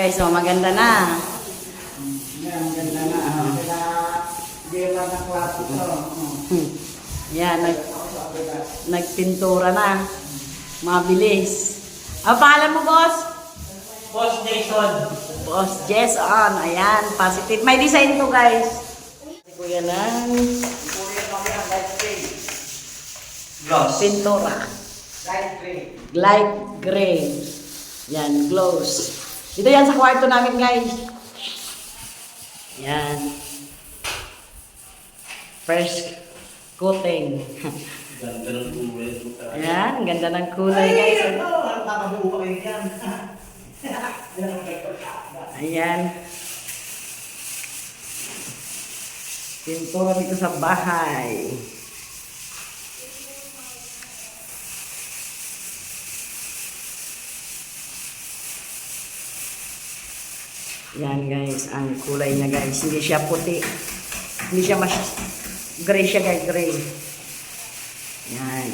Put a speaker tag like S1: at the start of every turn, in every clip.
S1: Guys, so maganda na.
S2: Yan, ganda na. Kaya, gila na klase to.
S1: Hmm. Yan, nag, nagpintura na. Mabilis. Ang pangalan mo, boss?
S3: Boss Jason.
S1: Boss Jason. Ayan, positive. May design to, guys. Kuya lang.
S2: Kuya kami ang light gray.
S3: Gloss.
S1: Pintura.
S2: Light gray.
S1: Light gray. Yan, glows. Ito yan sa kwarto namin, guys. Yan. First coating.
S3: Ganda ng kulay.
S1: Ayan, ganda ng kulay, guys.
S2: Ay, ito. Nakabuhay yan.
S1: Ayan. Pintura dito sa bahay. Yan guys, ang kulay niya guys. Hindi siya puti. Hindi siya mas gray siya guys, gray. Yan.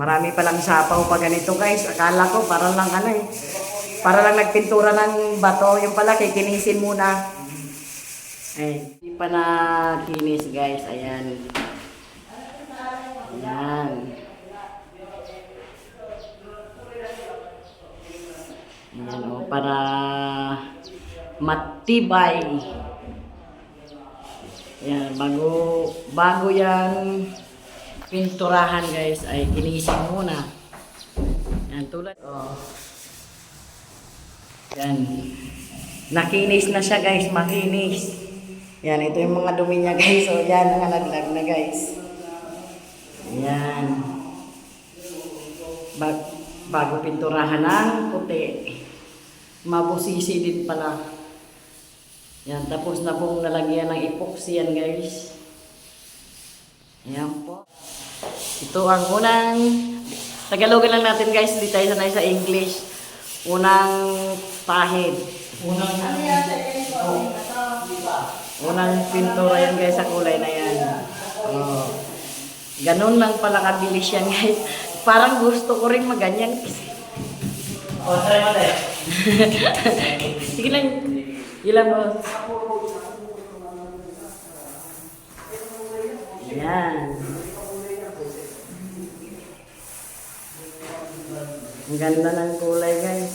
S1: Marami palang sapaw pa ganito guys. Akala ko para lang ano eh. Para lang nagpintura ng bato. Yung pala kikinisin muna. Eh, hindi pa na kinis guys. Ayan. Ayan. Ayan o, para matibay. Ayan, bago, bago yan pinturahan guys ay kinisin muna. Yan tulad. Oh. Yan. Nakinis na siya guys, makinis. Yan, ito yung mga dumi niya guys. So yan, nanganaglag na guys. Yan. Bag, bago pinturahan ng puti. Mabusisi din pala. Yan, tapos na pong nalagyan ng epoxy yan guys. Ayan po. Ito ang unang, Tagalogan lang natin guys, hindi tayo sanay sa English. Unang pahid.
S3: Unang
S1: Unang pintura yan guys sa kulay na yan. Oh. Ganun lang pala kabilis yan guys. Parang gusto ko rin maganyan.
S3: O, try mo tayo.
S1: Sige lang. Ilan mo? Yan. Ang ganda ng kulay guys.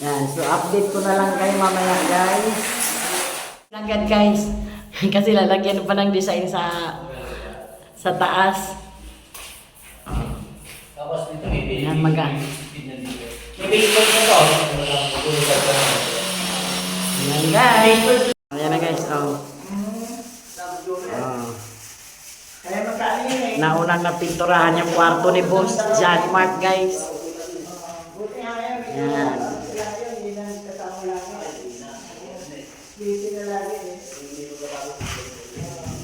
S1: Yan. So update ko na lang kayo mamaya guys. Agad guys. Kasi lalagyan pa ng design sa sa taas.
S3: Tapos dito may baby.
S1: Yan, maga.
S3: May baby ko ito.
S1: Ayan guys. Ayan na guys. Oh. Oh. Naunang napinturahan yung kwarto ni Boss John Mark guys. Yan.
S2: Na na.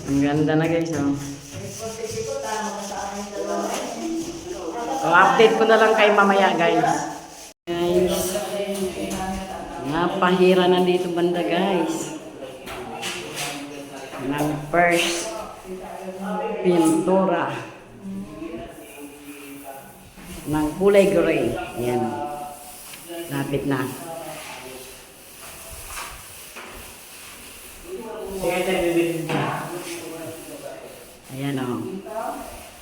S1: Ang ganda na guys. Oh. So, update ko na lang kayo mamaya guys. Guys. Napahira na dito banda guys. Ng first pintura. Ng kulay gray. Yan. Lapit na. Ayan o.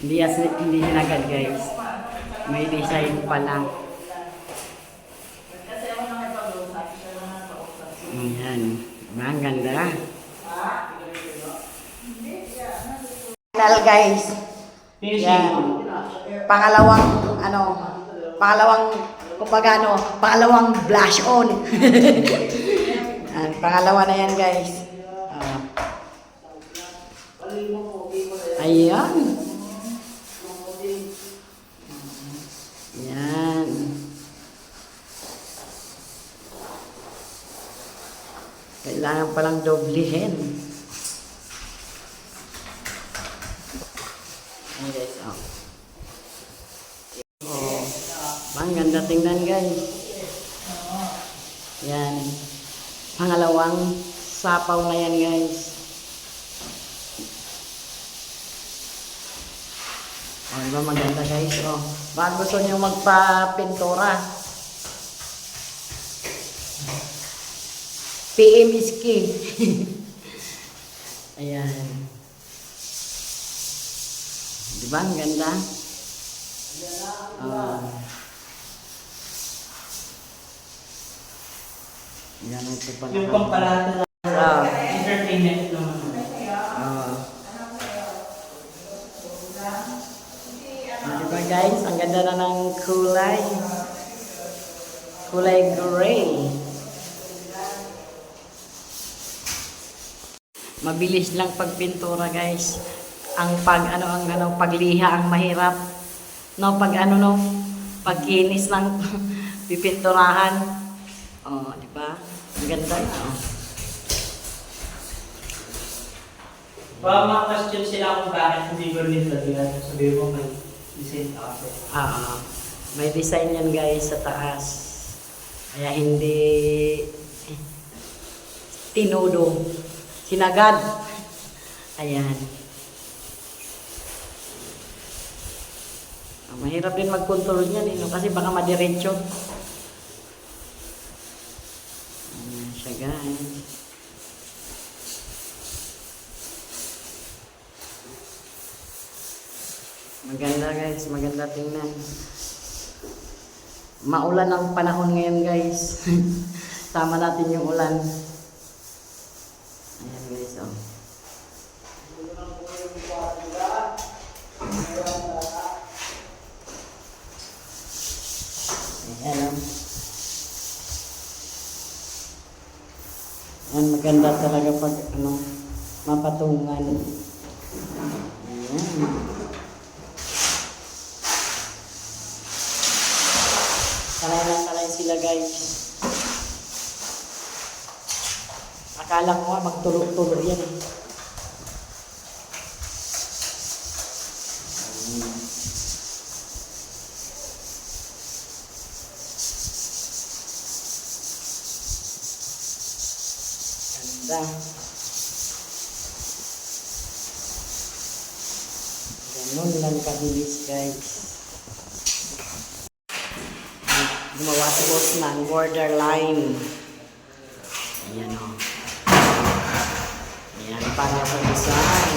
S1: Hindi, as- hindi sinagad guys. May design pa lang. Ayan. Ang ganda. Final guys. Yan. Pangalawang, ano, pangalawang, kumbaga ano, pangalawang blush on. Yan, pangalawa na yan guys. Ah. Ayan. Yan. Kailangan palang doblihin. Ayan guys, oh. Oh. Ang ganda tingnan guys. Yan. Pangalawang sapaw na yan guys. O, di ba maganda guys? O, baka gusto nyo magpa-pintura. PM is key. Ayan. Di ba? Ang ganda. Ah. Yan ito pala.
S3: Yung pampalata
S1: Ah.
S3: entertainment naman.
S1: Ah. Ah, diba guys, ang ganda na ng kulay. Kulay gray. Mabilis lang pagpintura guys. Ang pag ano ang ano pagliha ang mahirap. No pag ano no pagkinis ng pipinturahan. Oh, di ba? Ang ganda. Oh.
S3: Baka mga-question sila kung bakit hindi ko rin lagyan. Sabi ko may design kasi.
S1: Ah, may design yan guys sa taas. Kaya hindi tinudo. Sinagad. Ayan. Ah, mahirap din mag-control niyan eh, kasi baka madiretso. Ayan siya guys. Maganda guys, maganda tingnan. Maulan ang panahon ngayon guys. Tama natin yung ulan. Ayan guys, oh. Ayan, oh. Ayan, maganda talaga pag ano, mapatungan. Ayan. Sanay na sanay sila guys. Akala ko nga magtulo-tulo yan eh. Hmm. Ganda. Ganun lang kabilis guys. gumawa si boss ng borderline. Ayan o. Ayan, para sa design.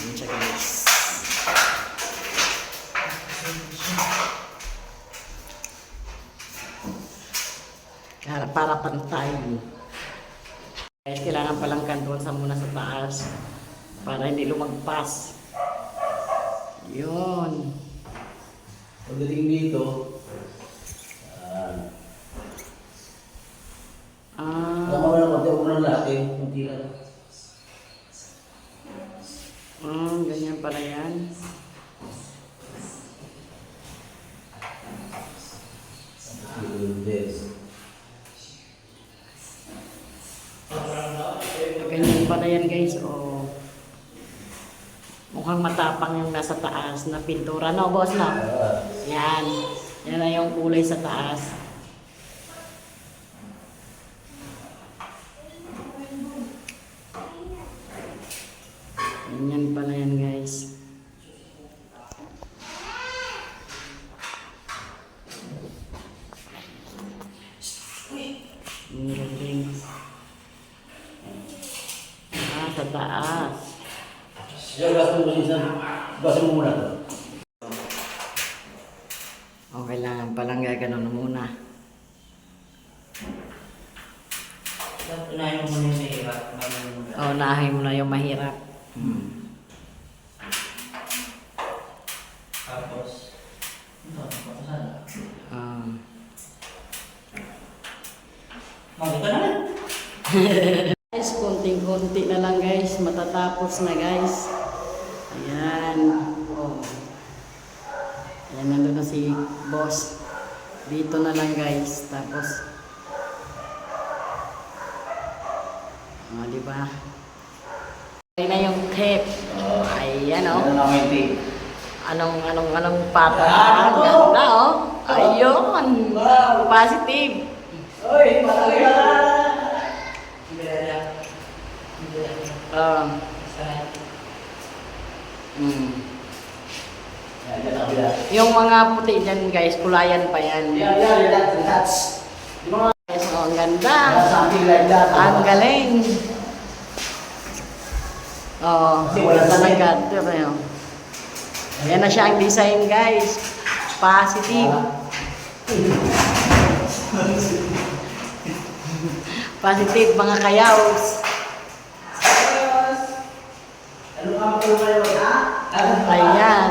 S1: Ayan siya guys. Para, para pantay. Guys, kailangan palang kantuan sa muna sa taas para hindi lumagpas. Yun.
S3: Pagdating dito, ah,
S1: Ah.
S3: Tama mo lang, konti mo lang lahat eh. Kunti lang.
S1: Mm, ganyan pala yan. Ganyan pala yan guys. Oh. Mukhang matapang yung nasa taas na pintura. No, boss, no? Yan. Yan na yung kulay sa taas. Ganyan pala yan guys. Ang galing. Ah, sa taas.
S3: Siya, basta mo siya. Basta mo muna to.
S1: Okay lang, palang gaganon muna.
S3: Dapat unahin mo muna yung mahirap.
S1: O, unahin mo na yung mahirap. Hmm.
S3: Tapos, ito, papasan.
S1: Ah.
S3: Makita na lang.
S1: Guys, konting-konti na lang guys. Matatapos na guys. Ayan. Oh. Ayan, nandun na si boss. Dito na lang guys. Tapos, oh, di ba? Ayan na yung tape. Ayan oh.
S3: Ano na may tape?
S1: Anong, anong, anong pata?
S3: Ah,
S1: Ang ganda oh. Ayun.
S3: Wow.
S1: Positive.
S3: Uy, malaki ka! Mm. Yan, yan
S1: ang.
S3: Yung
S1: mga puti dyan guys, kulayan pa yan.
S2: Yan, yan, yan. That, that's, di
S1: ba oh, ang ganda.
S2: Something like that.
S1: Ang galing. Oh,
S2: Kasi wala
S1: talaga. Ito na yun. Ayan na siya ang design guys. Positive. Ah. Positive mga kayaws. Ayan.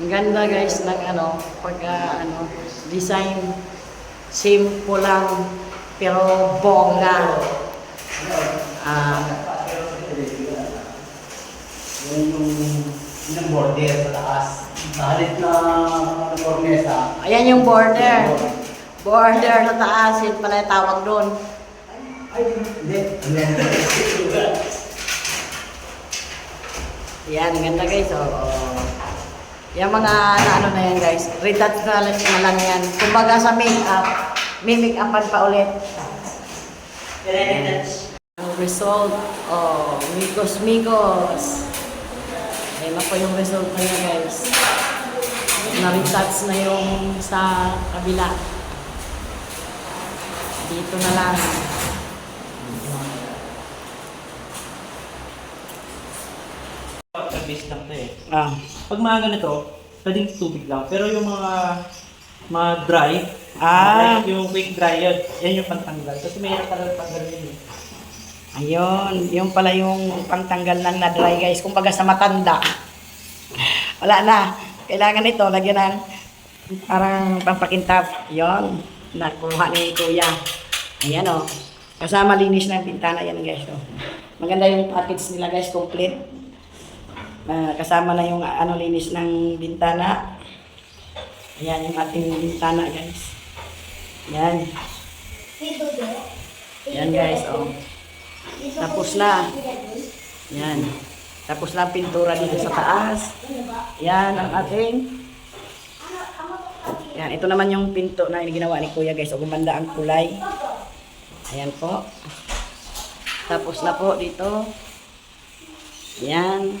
S1: Ang ganda guys ng ano, pagka ano, design simple lang pero bongga. Ah,
S2: Yung yung border sa taas. Kahit na kornesa.
S1: ayan yung border. Border sa taas, yun pala yung tawag doon.
S2: Ay, hindi. Hindi.
S1: Yan, ganda guys. Oh, oh. Yung mga na ano na yan guys, retouch na, lang- na lang yan. Kumbaga sa make-up, may make-upan pa ulit.
S3: Pinag-touch.
S1: Ang result, oh, Migos Migos. Ayan na po yung result na yun guys. Na-retouch na yung sa kabila. Dito na lang.
S3: Pagka-base lang to eh.
S1: Ah.
S3: Pag mga ganito, pwedeng tubig lang. Pero yung mga mga dry,
S1: Ah.
S3: like yung quick dry, yun, yan yung pantanggal. Kasi mayroon talaga tanggal yun eh.
S1: Ayun, yung pala yung pangtanggal ng na-dry guys. Kumbaga sa matanda. Wala na. Kailangan ito, lagyan ng parang pampakintab. Yon, nakuha ni Kuya. Ayan o. Kasama linis ng bintana yan guys. Oh. Maganda yung package nila guys, complete. Ah, kasama na yung ano linis ng bintana. Ayan yung ating bintana guys. Yan. Yan guys, oh. Tapos na. Yan. Tapos na pintura dito sa taas. Yan ang ating. Yan, ito naman yung pinto na ginawa ni Kuya guys. O gumanda ang kulay. Ayan po. Tapos na po dito. Yan.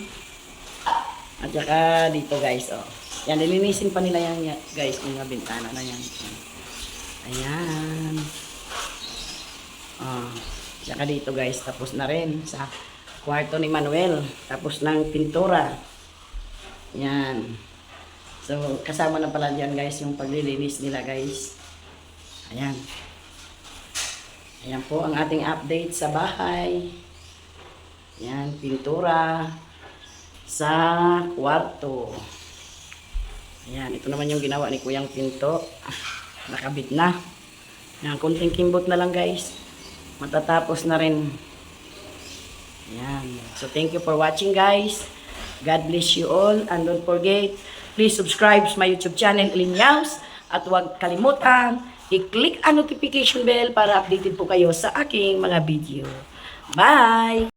S1: At saka dito guys, oh. Yan, nilinisin pa nila yan guys, mga bintana na yan. Ayan. Ah, saka dito guys, tapos na rin sa kwarto ni Manuel. Tapos ng pintura. Yan. So, kasama na pala dyan guys, yung paglilinis nila guys. Ayan. Ayan po ang ating update sa bahay. Yan, pintura sa kwarto. Ayan, ito naman yung ginawa ni Kuyang Pinto. Nakabit na. Yan, kunting kimbot na lang guys. Matatapos na rin. Yan. So, thank you for watching guys. God bless you all. And don't forget, please subscribe sa my YouTube channel, Linyaws. At huwag kalimutan, i-click ang notification bell para updated po kayo sa aking mga video. Bye!